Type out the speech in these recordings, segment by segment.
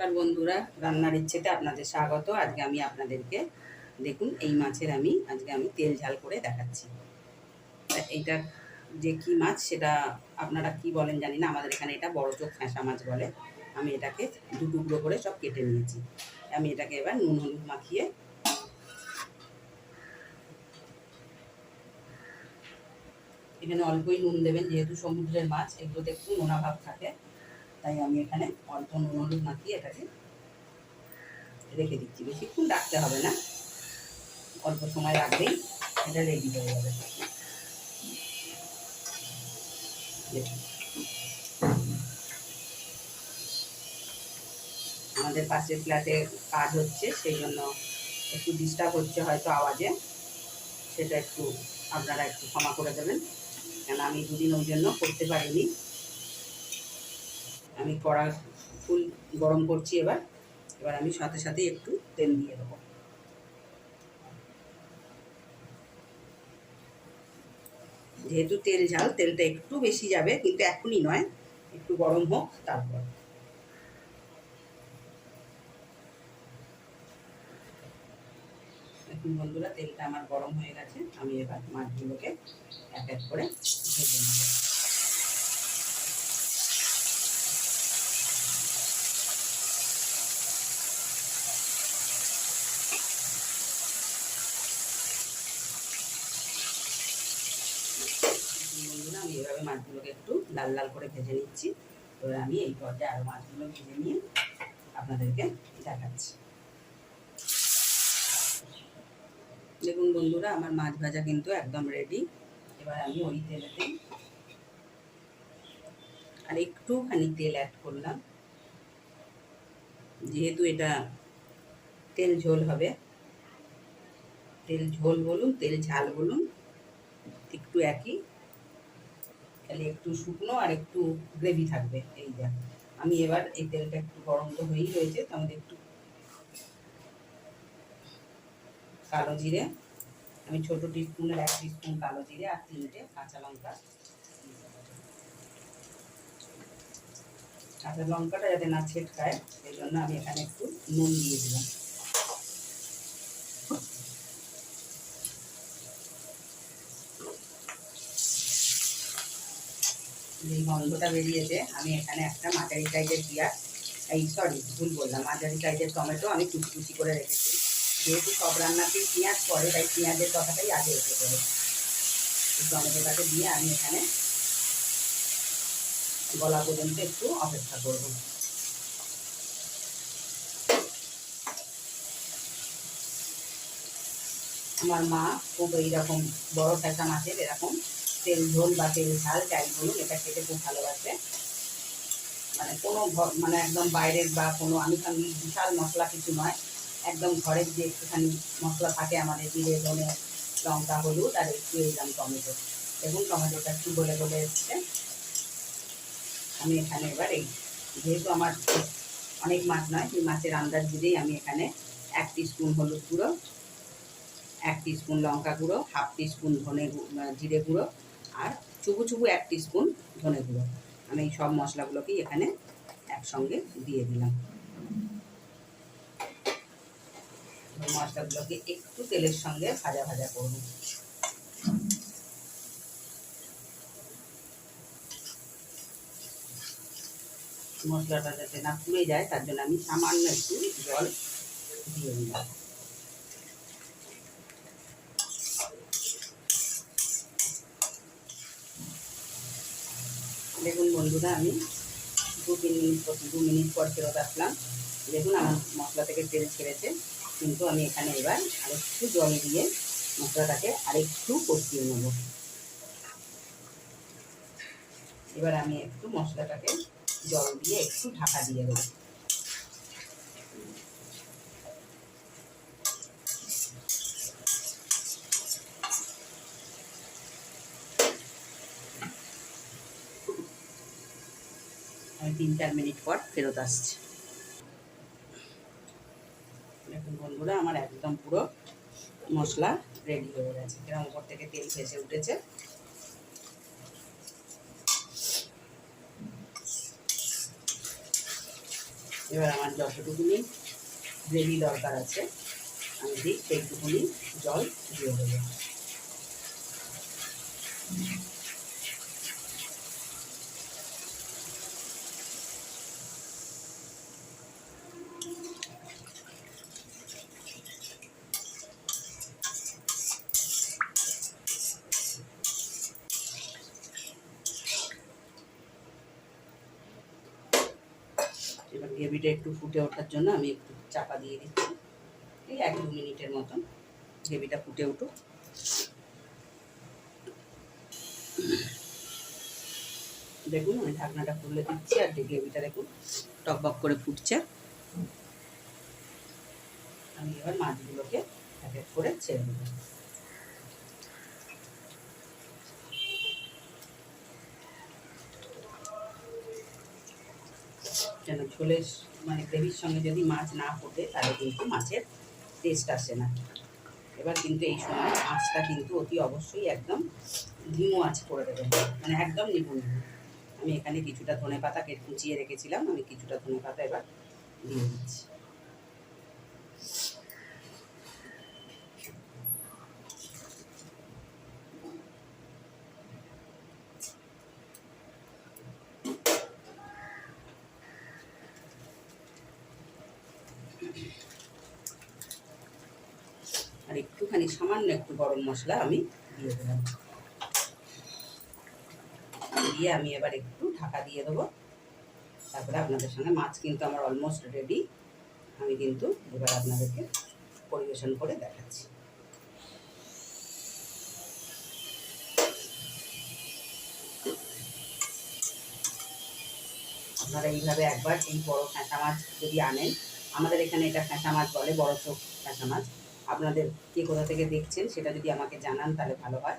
নমস্কার বন্ধুরা, রান্নার ইচ্ছেতে আপনাদের স্বাগত। আজকে আমি আপনাদেরকে, দেখুন, এই মাছের আমি, আজকে আমি তেল ঝাল করে দেখাচ্ছি। এইটা যে কি মাছ, সেটা আপনারা কি বলেন জানি না, আমাদের এখানে এটা বড় চোখ ফ্যাঁসা মাছ বলে। আমি এটাকে দু টুকরো করে সব কেটে নিয়েছি। আমি এটাকে এবার নুন হলুদ মাখিয়ে এখানে অল্পই নুন দেবেন, যেহেতু সমুদ্রের মাছ, এগুলোতে একটু নোনা ভাব থাকে। তাই আমি এখানে অল্প নুন হলুদ মাখিয়ে এটাকে রেখে দিচ্ছি। বেশিক্ষণ রাখতে হবে না। অল্প সময় রাখলেই এটা রেডি হয়ে যাবে। আমাদের পাশের ফ্ল্যাটে কাজ হচ্ছে, সেই জন্য একটু ডিস্টার্ব হচ্ছে হয়তো আওয়াজে। সেটা একটু আপনারা একটু ক্ষমা করে দেবেন। কেন আমি দুদিন ওই জন্য করতে পারিনি। আমি কড়া ফুল গরম করছি এবার। এবার আমি সাথে সাথে একটু তেল দিয়ে দেবো। যেহেতু তেল ঝাল, তেলটা একটু বেশি যাবে, কিন্তু এখনই নয়, একটু গরম হোক, তারপর। এখন বন্ধুরা, তেলটা আমার গরম হয়ে গেছে, আমি এবার মাছগুলোকে এক এক করে ভেজে নেব। আমি মাছগুলোকে একটু লাল লাল করে ভেজে নিচ্ছি। এবার আমি এই পর্যায়ে আরও মাছগুলো ভেজে নিয়ে আপনাদেরকে দেখাচ্ছি। দেখুন বন্ধুরা, আমার মাছ ভাজা কিন্তু একদম রেডি এবার আমি ওই তেলেতেই আর একটুখানি তেল অ্যাড করলাম। যেহেতু এটা তেল ঝোল হবে, তেল ঝোল বলুন, তেল ঝাল বলুন, একটু একই। খালি একটু শুকনো আর একটু গ্রেভি থাকবে, এই যা। আমি এবার এই তেলটা একটু গরম তো হয়েই রয়েছে তার মধ্যে একটু কালো জিরে, আমি ছোটো টিস্পুনের এক টিস্পুন কালো জিরে আর তিনটে কাঁচা লঙ্কা। কাঁচা লঙ্কাটা যাতে না ছেটকায়, সেই জন্য আমি এখানে একটু নুন দিয়ে দিলাম। যে গন্ধটা বেরিয়েছে, আমি এখানে একটা মাঝারি সাইজের পেঁয়াজ এই সরি ভুল বললাম, মাঝারি সাইজের টমেটো আমি কুচি কুচি করে রেখেছি। যেহেতু সব রান্নাতেই পেঁয়াজ পড়ে, তাই পেঁয়াজের কথাটাই আগে এসে পড়ে। এই টমেটোটাকে দিয়ে আমি এখানে গলা পর্যন্ত একটু অপেক্ষা করব। আমার মা খুব এইরকম বড় ফ্যাসা মাছের এরকম তেল ঝোল বা তেল ঝাল যাই বলুন এটা খেতে খুব ভালোবাসে। মানে কোনো মানে একদম বাইরের বা কোনো আমি বিশাল মশলা কিছু নয়। একদম ঘরের যে একটুখানি মশলা থাকে আমাদের জিরে, ধনে, লঙ্কা, হলুদ আর একটু এইরকম টমেটো। দেখুন টমেটোটা একটু গলে গলে এসছে। আমি এখানে এবার এই, যেহেতু আমার অনেক মাছ নয়, সেই মাছের আন্দাজ দিলেই আমি এখানে এক স্পুন হলুদ গুঁড়ো, এক স্পুন লঙ্কা গুঁড়ো, হাফ স্পুন ধনে জিরে গুঁড়ো আর চুবু চুবু এক স্পুন ধনে গুঁড়ো। আমি এই সব মশলাগুলোকেই এখানে একসঙ্গে দিয়ে দিলাম। মশলাগুলোকে একটু তেলের সঙ্গে ভাজা ভাজা করব। মশলাটা যাতে না পুড়ে যায়, তার জন্য আমি সামান্য একটু জল দিয়ে দিলাম। দেখুন বন্ধুরা, আমি দু তিন মিনিট দু মিনিট পর ফেরত আসলাম। দেখুন আমার মশলা থেকে তেল ছেড়েছে, কিন্তু আমি এখানে এবার আরেকটু জল দিয়ে মশলাটাকে আরেকটু কষিয়ে নেব। এবার আমি একটু মশলাটাকে জল দিয়ে একটু ঢাকা দিয়ে দেবো। তিন চার মিনিট পর ফেরত আসছি। দেখুন বন্ধুরা আমার একদম পুরো মশলা রেডি হয়ে গেছে। এরকম উপর থেকে তেল ভেসে উঠেছে। এবার আমার যতটুকুনি গ্রেভি দরকার আছে, আমি দিই সেইটুকুনি জল দিয়ে দেবো। এবার গ্রেভিটা একটু ফুটে ওঠার জন্য আমি একটু চাপা দিয়ে দিচ্ছি। এই এক দু মিনিটের মতন গ্রেভিটা ফুটে উঠুক। দেখুন, আমি ঢাকনাটা খুলে দিচ্ছি আর গ্রেভিটা দেখুন টকবক করে ফুটছে। আমি এবার মাছগুলোকে এক এক করে ছেড়ে দেবো। যেন ঝোলের মানে গ্রেভির সঙ্গে যদি মাছ না ফোটে, তাহলে কিন্তু মাছের টেস্ট আসে না। এবার কিন্তু এই সময় মাছটা কিন্তু অতি অবশ্যই একদম ধিমো আঁচ করে দেবে মানে একদম নিবু আমি এখানে কিছুটা ধনে পাতা কুচিয়ে রেখেছিলাম, আমি কিছুটা ধনে পাতা এবার দিয়ে দিচ্ছি। আর একটুখানি সামান্য একটু গরম মশলা আমি দিয়ে দিলাম। দিয়ে আমি এবার একটু ঢাকা দিয়ে দেবো। তারপরে আপনাদের সঙ্গে মাছ কিন্তু আমার অলমোস্ট রেডি আমি কিন্তু এবার আপনাদেরকে পরিবেশন করে দেখাচ্ছি। আপনারা এইভাবে একবার এই বড় ফ্যাঁসা মাছ যদি আনেন আমাদের এখানে এটা ফ্যাঁসা মাছ বলে, বড় চোখ ফ্যাঁসা মাছ আপনাদের কে কোথা থেকে দেখছেন সেটা যদি আমাকে জানান তাহলে ভালো হয়।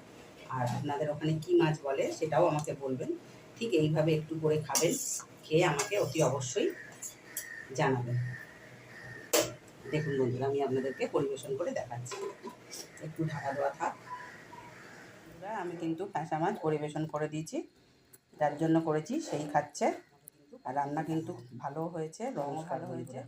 আর আপনাদের ওখানে কি মাছ বলে সেটাও আমাকে বলবেন। ঠিক এইভাবে একটু করে খাবেন, খেয়ে আমাকে অতি অবশ্যই জানাবেন। দেখুন বন্ধুরা, আমি আপনাদেরকে পরিবেশন করে দেখাচ্ছি। একটু ঢাকা দেওয়া থাক। আমি কিন্তু ফ্যাঁসা মাছ পরিবেশন করে দিয়েছি। যার জন্য করেছি, সেই খাচ্ছে। আর রান্না কিন্তু ভালো হয়েছে, রঙও ভালো হয়েছে।